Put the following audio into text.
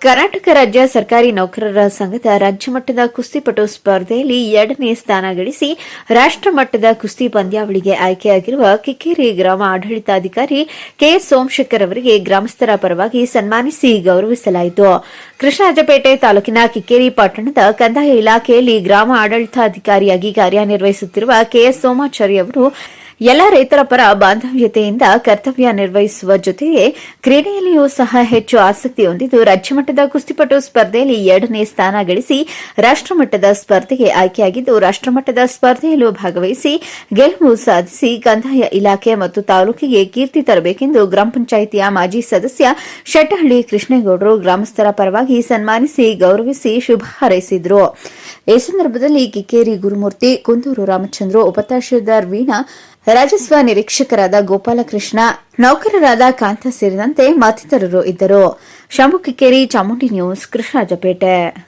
ಕರ್ನಾಟಕ ರಾಜ್ಯ ಸರ್ಕಾರಿ ನೌಕರರ ಸಂಘದ ರಾಜ್ಯ ಮಟ್ಟದ ಕುಸ್ತಿಪಟು ಸ್ಪರ್ಧೆಯಲ್ಲಿ ಎರಡನೇ ಸ್ಥಾನ ಗಳಿಸಿ ರಾಷ್ಟ್ರ ಮಟ್ಟದ ಕುಸ್ತಿ ಪಂದ್ಯಾವಳಿಗೆ ಆಯ್ಕೆಯಾಗಿರುವ ಕಿಕ್ಕೇರಿ ಗ್ರಾಮ ಆಡಳಿತಾಧಿಕಾರಿ ಕೆ ಸೋಮಶೇಖರ್ ಅವರಿಗೆ ಗ್ರಾಮಸ್ಥರ ಪರವಾಗಿ ಸನ್ಮಾನಿಸಿ ಗೌರವಿಸಲಾಯಿತು. ಕೃಷ್ಣರಾಜಪೇಟೆ ತಾಲೂಕಿನ ಕಿಕ್ಕೇರಿ ಪಟ್ಟಣದ ಕಂದಾಯ ಇಲಾಖೆಯಲ್ಲಿ ಗ್ರಾಮ ಆಡಳಿತಾಧಿಕಾರಿಯಾಗಿ ಕಾರ್ಯನಿರ್ವಹಿಸುತ್ತಿರುವ ಕೆಎಸ್ ಸೋಮಾಚಾರಿ ಅವರು ಎಲ್ಲ ರೈತರ ಪರ ಬಾಂಧವ್ಯತೆಯಿಂದ ಕರ್ತವ್ಯ ನಿರ್ವಹಿಸುವ ಜೊತೆಗೆ ಕ್ರೀಡೆಯಲ್ಲಿಯೂ ಸಹ ಹೆಚ್ಚು ಆಸಕ್ತಿ ಹೊಂದಿದ್ದು ರಾಜ್ಯಮಟ್ಟದ ಕುಸ್ತಿಪಟು ಸ್ಪರ್ಧೆಯಲ್ಲಿ ಎರಡನೇ ಸ್ಥಾನ ಗಳಿಸಿ ರಾಷ್ಟ್ರಮಟ್ಟದ ಸ್ಪರ್ಧೆಗೆ ಆಯ್ಕೆಯಾಗಿದ್ದು ರಾಷ್ಟ್ರಮಟ್ಟದ ಸ್ಪರ್ಧೆಯಲ್ಲೂ ಭಾಗವಹಿಸಿ ಗೆಲುವು ಸಾಧಿಸಿ ಕಂದಾಯ ಇಲಾಖೆ ಮತ್ತು ತಾಲೂಕಿಗೆ ಕೀರ್ತಿ ತರಬೇಕೆಂದು ಗ್ರಾಮ ಪಂಚಾಯಿತಿಯ ಮಾಜಿ ಸದಸ್ಯ ಶೆಟ್ಟಹಳ್ಳಿ ಕೃಷ್ಣೇಗೌಡರು ಗ್ರಾಮಸ್ಥರ ಪರವಾಗಿ ಸನ್ಮಾನಿಸಿ ಗೌರವಿಸಿ ಶುಭ ಹಾರೈಸಿದರು. ಈ ಸಂದರ್ಭದಲ್ಲಿ ಕಿಕ್ಕೇರಿ ಗುರುಮೂರ್ತಿ ಕುಂದೂರು ರಾಮಚಂದ್ರ ಉಪತಹಶೀಲ್ದಾರ್ ವೀಣಾ ರಾಜಸ್ವ ನಿರೀಕ್ಷಕರಾದ ಗೋಪಾಲಕೃಷ್ಣ ನೌಕರರಾದ ಕಾಂತ ಸೇರಿದಂತೆ ಮತ್ತಿತರರು ಇದ್ದರು. ಶಂಭು ಚಾಮುಂಡಿ ನ್ಯೂಸ್ ಕೃಷ್ಣರಾಜಪೇಟೆ